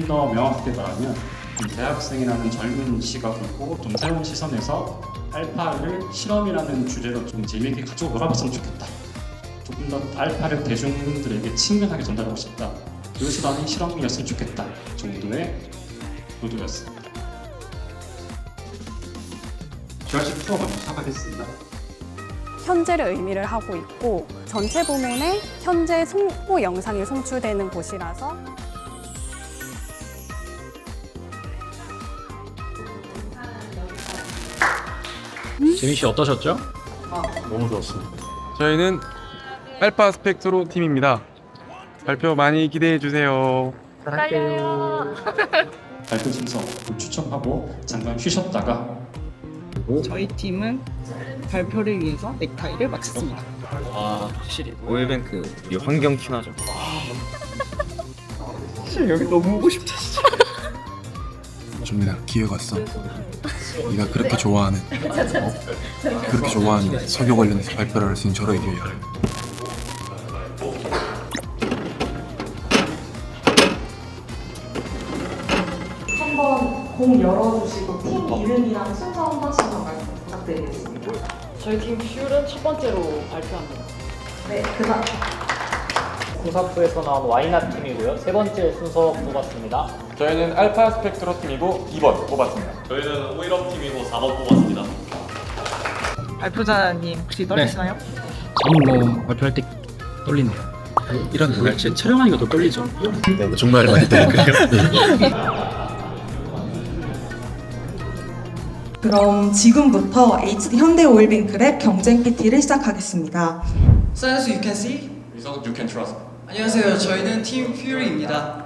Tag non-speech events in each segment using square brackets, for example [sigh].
좀더 명확하게 말하면 대학생이라는 젊은 시각이고 좀 새로운 시선에서 알파를 실험이라는 주제로 좀 재미있게 가지고 놀아봤으면 좋겠다. 조금 더 알파를 대중들에게 친근하게 전달하고 싶다. 이것이 나는 실험이었으면 좋겠다 정도의 노도였습니다. 주얼식 투어 먼저 시작하겠습니다. 현재를 의미를 하고 있고 전체 부문에 현재 송보 영상이 송출되는 곳이라서 재민 씨 어떠셨죠? 너무 좋았습니다. 저희는 알파 스펙트로 팀입니다. 발표 많이 기대해 주세요. [laughs] 발표 순서 추첨하고 잠깐 쉬셨다가 저희 팀은 발표를 위해서 넥타이를 마쳤습니다. 와 확실히 오일뱅크 이 환경 친화적 사실 여기 너무 오고 싶다 진짜. 준민아 기회가 왔어 네가 그렇게 좋아하는 어? 그렇게 좋아하는 석유 관련해서 발표를 할 수 있는 저런 기회야 한번 공 열어주시고 팀 이름이랑 순서 한 번씩만 말씀 부탁드리겠습니다. 저희 팀 퓨는 첫 번째로 발표합니다. 네, 그다음 공사부에서 나온 와이낫 팀이고요. 세 번째 순서 뽑았습니다. 저희는 알파 스펙트로 팀이고 2번 뽑았습니다. 저희는 오일업 팀이고 4번 뽑았습니다 발표자님 혹시 떨리시나요? 저는 뭐 발표할 때 떨리네요 이런 날씨 촬영하니까 더 떨리죠 네, 정말 많이 떨리고요 [laughs] 그럼 지금부터 HD 현대 오일뱅크랩 경쟁 PT를 시작하겠습니다. Science you can see. Result you can trust. 안녕하세요. 저희는 팀 퓨리입니다.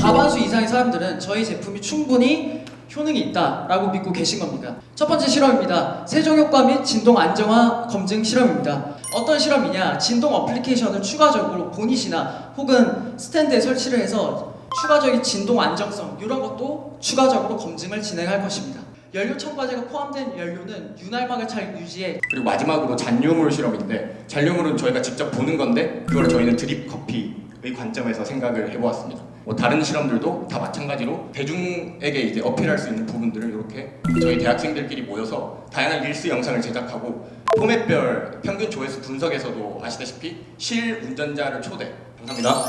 과반수 이상의 사람들은 저희 제품이 충분히 효능이 있다라고 믿고 계신 겁니다. 첫 번째 실험입니다. 세정 효과 및 진동 안정화 검증 실험입니다. 어떤 실험이냐? 진동 어플리케이션을 추가적으로 보닛이나 혹은 스탠드에 설치를 해서 추가적인 진동 안정성 이런 것도 추가적으로 검증을 진행할 것입니다. 연료 첨가제가 포함된 연료는 윤활막을 잘 유지해 그리고 마지막으로 잔류물 실험인데 잔류물은 저희가 직접 보는 건데 그걸 저희는 드립 커피의 관점에서 생각을 해보았습니다. 뭐 다른 실험들도 다 마찬가지로 대중에게 이제 어필할 수 있는 부분들을 이렇게 저희 대학생들끼리 모여서 다양한 릴스 영상을 제작하고 포맷별 평균 조회수 분석에서도 아시다시피 실 운전자를 초대. 감사합니다.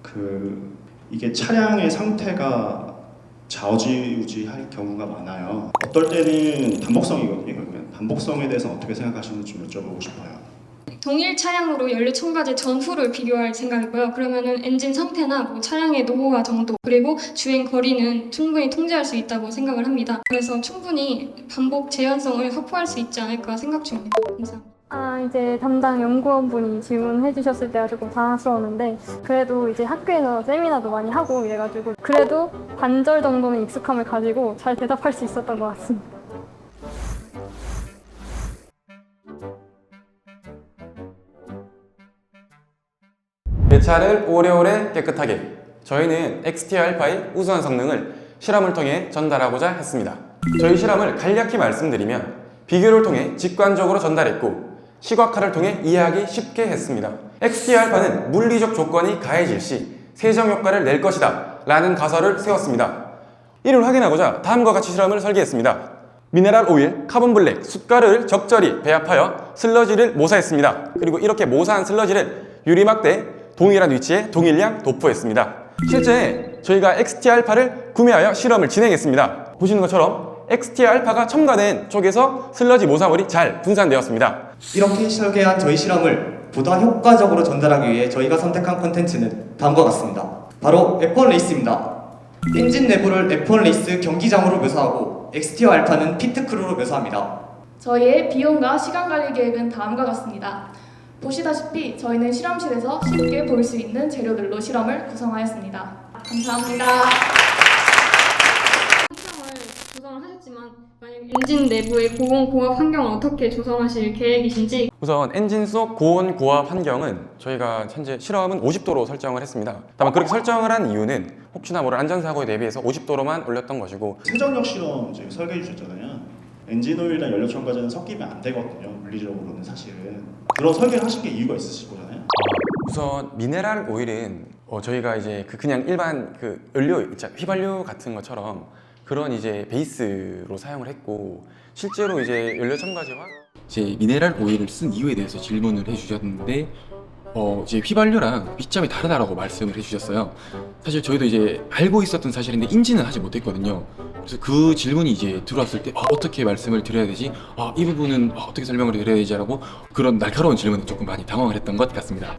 그 이게 차량의 상태가 좌우지우지할 경우가 많아요. 어떨 때는 반복성이거든요. 그러면 반복성에 대해서 어떻게 생각하시는지 좀 여쭤보고 싶어요. 동일 차량으로 연료 첨가제 전후를 비교할 생각이고요. 그러면은 엔진 상태나 뭐 차량의 노후화 정도 그리고 주행 거리는 충분히 통제할 수 있다고 생각을 합니다. 그래서 충분히 반복 재현성을 확보할 수 있지 않을까 생각 중입니다. 감사합니다. 아 이제 담당 연구원분이 질문해 주셨을 때가 조금 당황스러웠는데 그래도 이제 학교에서 세미나도 많이 하고 이래가지고 그래도 반절 정도는 익숙함을 가지고 잘 대답할 수 있었던 것 같습니다. 내 차를 오래오래 깨끗하게 저희는 XT 알파의 우수한 성능을 실험을 통해 전달하고자 했습니다. 저희 실험을 간략히 말씀드리면 비교를 통해 직관적으로 전달했고 시각화를 통해 이해하기 쉽게 했습니다. XT 알파는 물리적 조건이 가해질 시 세정 효과를 낼 것이다 라는 가설을 세웠습니다. 이를 확인하고자 다음과 같이 실험을 설계했습니다. 미네랄 오일, 카본 블랙, 숟가루를 적절히 배합하여 슬러지를 모사했습니다. 그리고 이렇게 모사한 슬러지를 유리막대에 동일한 위치에 동일량 도포했습니다. 실제 저희가 XT 알파를 구매하여 실험을 진행했습니다. 보시는 것처럼 XT 알파가 첨가된 쪽에서 슬러지 모사물이 잘 분산되었습니다. 이렇게 설계한 저희 실험을 보다 효과적으로 전달하기 위해 저희가 선택한 콘텐츠는 다음과 같습니다. 바로 F1 레이스입니다. 엔진 내부를 F1 레이스 경기장으로 묘사하고 XT와 알파는 피트크루로 묘사합니다. 저희의 비용과 시간 관리 계획은 다음과 같습니다. 보시다시피 저희는 실험실에서 쉽게 볼 수 있는 재료들로 실험을 구성하였습니다. 감사합니다. 환경을 조성을 하셨지만 만약 엔진 내부의 고온 고압 환경을 어떻게 조성하실 계획이신지 우선 엔진 속 고온 고압 환경은 저희가 현재 실험은 50도로 설정을 했습니다. 다만 그렇게 설정을 한 이유는 혹시나 모를 안전사고에 대비해서 50도로만 올렸던 것이고 세정력 실험 이제 설계해 주셨잖아요. 엔진 오일이랑 연료 첨가제는 섞이면 안 되거든요. 물리적으로는 사실은. 그런 설계를 하신 게 이유가 있으실 거잖아요. 우선 미네랄 오일은 어, 저희가 이제 그 그냥 일반 그 연료 있죠 휘발유 같은 것처럼 그런 이제 베이스로 사용을 했고 실제로 이제 연료 첨가제와 이제 미네랄 오일을 쓴 이유에 대해서 질문을 해주셨는데 어 이제 휘발유랑 비점이 다르다라고 말씀을 해주셨어요. 사실 저희도 이제 알고 있었던 사실인데 인지는 하지 못했거든요. 그래서 그 질문이 이제 들어왔을 때 아, 어떻게 말씀을 드려야 되지? 아, 이 부분은 아, 어떻게 설명을 드려야 되지라고 그런 날카로운 질문에 조금 많이 당황을 했던 것 같습니다.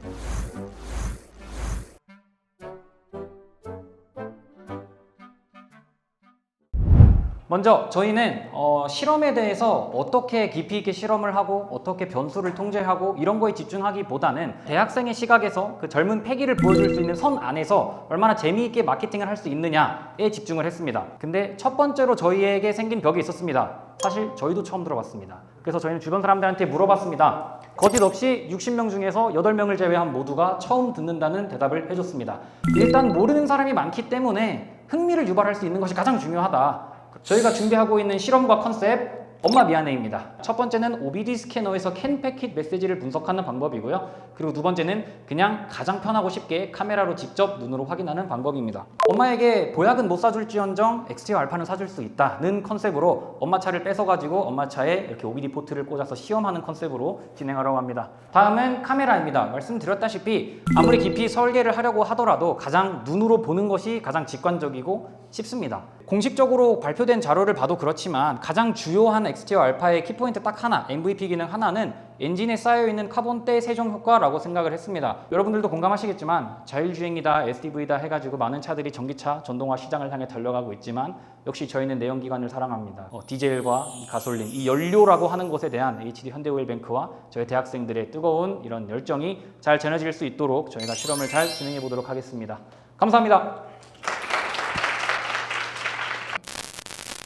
먼저 저희는 어, 실험에 대해서 어떻게 깊이 있게 실험을 하고 어떻게 변수를 통제하고 이런 거에 집중하기보다는 대학생의 시각에서 그 젊은 패기를 보여줄 수 있는 선 안에서 얼마나 재미있게 마케팅을 할 수 있느냐에 집중을 했습니다. 근데 첫 번째로 저희에게 생긴 벽이 있었습니다. 사실 저희도 처음 들어봤습니다. 그래서 저희는 주변 사람들한테 물어봤습니다. 거짓 없이 60명 중에서 8명을 제외한 모두가 처음 듣는다는 대답을 해줬습니다. 일단 모르는 사람이 많기 때문에 흥미를 유발할 수 있는 것이 가장 중요하다. 저희가 준비하고 있는 실험과 컨셉 엄마 미안해입니다. 첫 번째는 OBD 스캐너에서 캔 패킷 메시지를 분석하는 방법이고요. 그리고 두 번째는 그냥 가장 편하고 쉽게 카메라로 직접 눈으로 확인하는 방법입니다. 엄마에게 보약은 못 사줄지언정 XT와 알파는 사줄 수 있다는 컨셉으로 엄마 차를 뺏어가지고 엄마 차에 이렇게 OBD 포트를 꽂아서 시험하는 컨셉으로 진행하려고 합니다. 다음은 카메라입니다. 말씀드렸다시피 아무리 깊이 설계를 하려고 하더라도 가장 눈으로 보는 것이 가장 직관적이고 쉽습니다. 공식적으로 발표된 자료를 봐도 그렇지만 가장 주요한 XT와 알파의 키포인트 딱 하나, MVP 기능 하나는 엔진에 쌓여있는 카본대 세정 효과라고 생각을 했습니다. 여러분들도 공감하시겠지만 자율주행이다, SDV다 해가지고 많은 차들이 전기차, 전동화 시장을 향해 달려가고 있지만 역시 저희는 내연기관을 사랑합니다. 어, 디젤과 이 가솔린, 이 연료라고 하는 것에 대한 HD 현대오일뱅크와 저희 대학생들의 뜨거운 이런 열정이 잘 전해질 수 있도록 저희가 실험을 잘 진행해 보도록 하겠습니다. 감사합니다.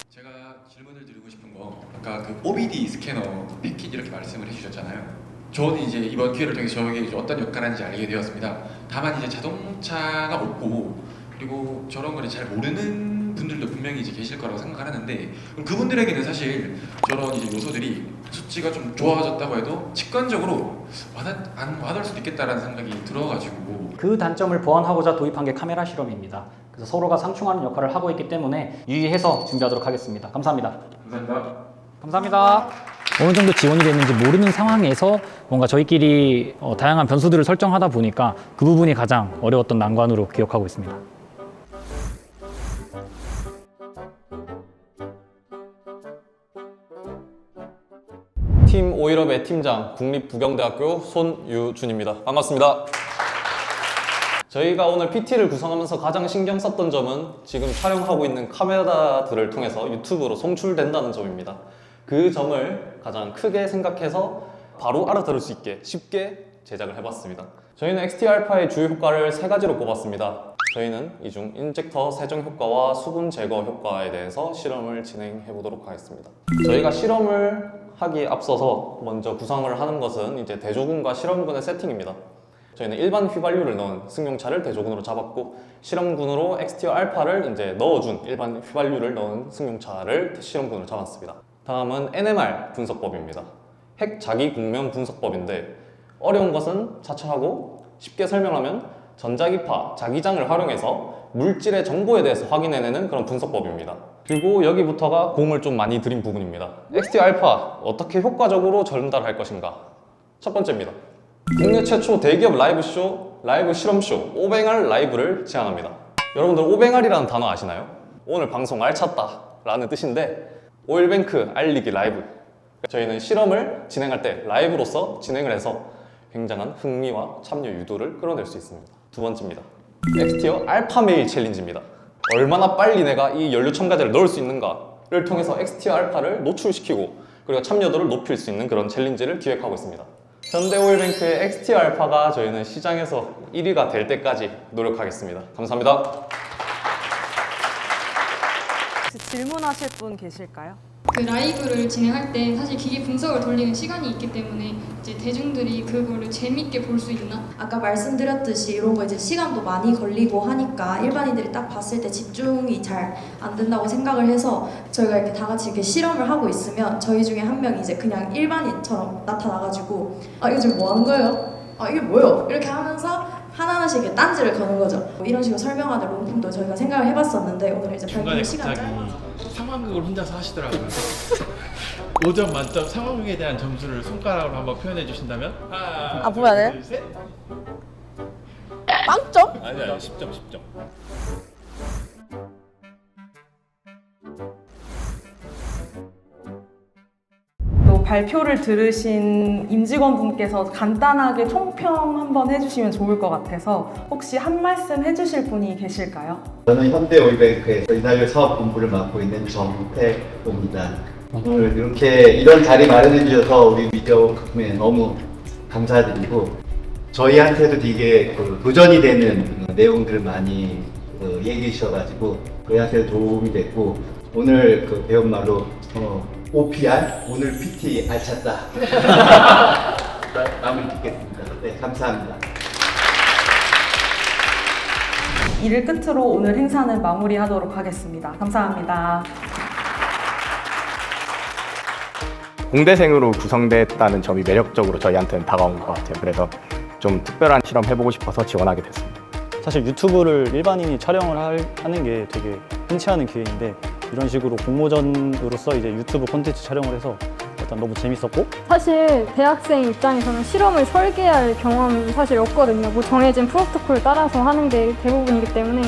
제가 질문을 드리고 싶은 거 아까 그 OBD 스캐너 패킷 이렇게 말씀을 해주셨잖아요. 저는 이제 이번 기회를 통해서 저에게 이제 어떤 역할을 하는지 알게 되었습니다. 다만 이제 자동차가 없고 그리고 저런 거를 잘 모르는 분들도 분명히 이제 계실 거라고 생각하는데 그분들에게는 사실 저런 이제 요소들이 수치가 좀 좋아졌다고 해도 직관적으로 와닿 안 와닿을 수도 있겠다라는 생각이 들어가지고 그 단점을 보완하고자 도입한 게 카메라 실험입니다. 그래서 서로가 상충하는 역할을 하고 있기 때문에 유의해서 준비하도록 하겠습니다. 감사합니다. 감사합니다. 감사합니다. 어느 정도 지원이 됐는지 모르는 상황에서 뭔가 저희끼리 어, 다양한 변수들을 설정하다 보니까 그 부분이 가장 어려웠던 난관으로 기억하고 있습니다. 팀 오일업의 팀장 국립부경대학교 손유준입니다. 반갑습니다. 저희가 오늘 PT를 구성하면서 가장 신경 썼던 점은 지금 촬영하고 있는 카메라들을 통해서 유튜브로 송출된다는 점입니다. 그 점을 가장 크게 생각해서 바로 알아들을 수 있게 쉽게 제작을 해봤습니다. 저희는 XT-알파의 주요 효과를 세 가지로 꼽았습니다. 저희는 이 중 인젝터 세정 효과와 수분 제거 효과에 대해서 실험을 진행해 보도록 하겠습니다. 저희가 실험을 하기에 앞서서 먼저 구성을 하는 것은 이제 대조군과 실험군의 세팅입니다. 저희는 일반 휘발유를 넣은 승용차를 대조군으로 잡았고 실험군으로 XT와 알파를 이제 넣어준 일반 휘발유를 넣은 승용차를 실험군으로 잡았습니다. 다음은 NMR 분석법입니다. 핵 자기 공면 분석법인데 어려운 것은 차차하고 쉽게 설명하면 전자기파, 자기장을 활용해서 물질의 정보에 대해서 확인해내는 그런 분석법입니다. 그리고 여기부터가 공을 좀 많이 들인 부분입니다. XT 알파 어떻게 효과적으로 전달할 것인가? 첫 번째입니다. 국내 최초 대기업 라이브 쇼, 라이브 실험 쇼, 오뱅알 라이브를 제안합니다. 여러분들 오뱅알이라는 단어 아시나요? 오늘 방송 알찼다 라는 뜻인데 오일뱅크 알리기 라이브 저희는 실험을 진행할 때 라이브로서 진행을 해서 굉장한 흥미와 참여 유도를 끌어낼 수 있습니다. 두 번째입니다. 엑스티어 알파 메일 챌린지입니다. 얼마나 빨리 내가 이 연료 첨가제를 넣을 수 있는가를 통해서 엑스티어 알파를 노출시키고 그리고 참여도를 높일 수 있는 그런 챌린지를 기획하고 있습니다. 현대오일뱅크의 XT 알파가 저희는 시장에서 1위가 될 때까지 노력하겠습니다. 감사합니다. 질문하실 분 계실까요? 그 라이브를 진행할 때 사실 기기 분석을 돌리는 시간이 있기 때문에 이제 대중들이 그거를 재밌게 볼 수 있나? 아까 말씀드렸듯이 이런 거 이제 시간도 많이 걸리고 하니까 일반인들이 딱 봤을 때 집중이 잘 안 된다고 생각을 해서 저희가 이렇게 다 같이 이렇게 실험을 하고 있으면 저희 중에 한 명이 이제 그냥 일반인처럼 나타나가지고 아 이거 지금 뭐 하는 거예요? 아 이게 뭐예요? 이렇게 하면서 하나하나씩 딴지를 거는 거죠. 뭐 이런 식으로 설명하는 롱품도 저희가 생각을 해봤었는데 오늘 이제 중간에 발표 시간 갑자기 짧아서 상황극을 혼자서 하시더라고요. [laughs] 5점 만점 상황극에 대한 점수를 손가락으로 한번 표현해 주신다면? 하나, 아, 네? 둘, 셋. 빵점? 아니 아니 10점 10점. 발표를 들으신 임직원분께서 간단하게 총평 한번 해주시면 좋을 것 같아서 혹시 한 말씀 해주실 분이 계실까요? 저는 현대오일뱅크에서 이날열 사업본부를 맡고 있는 정태호입니다. 오늘 이렇게 이런 자리 마련해 주셔서 우리 미디어革命에 너무 감사드리고 저희한테도 되게 그 도전이 되는 내용들을 많이 그 얘기해 주셔가지고 저희한테 도움이 됐고 오늘 그 배운 말로 어, OPR 오늘 PT 알찼다 마무리 짓겠습니다. 네 감사합니다. 이를 끝으로 오늘 행사는 마무리하도록 하겠습니다. 감사합니다. 공대생으로 구성됐다는 점이 매력적으로 저희한테는 다가온 것 같아요. 그래서 좀 특별한 실험 해보고 싶어서 지원하게 됐습니다. 사실 유튜브를 일반인이 촬영을 할- 하는 게 되게 흔치 않은 기회인데 이런 식으로 공모전으로서 이제 유튜브 콘텐츠 촬영을 해서 일단 너무 재밌었고 사실 대학생 입장에서는 실험을 설계할 경험이 사실 없거든요. 뭐 정해진 프로토콜을 따라서 하는 게 대부분이기 때문에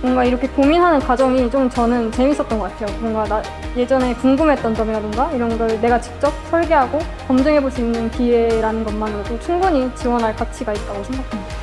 뭔가 이렇게 고민하는 과정이 좀 저는 재밌었던 것 같아요. 뭔가 나 예전에 궁금했던 점이라든가 이런 걸 내가 직접 설계하고 검증해 볼 수 있는 기회라는 것만으로도 충분히 지원할 가치가 있다고 생각합니다.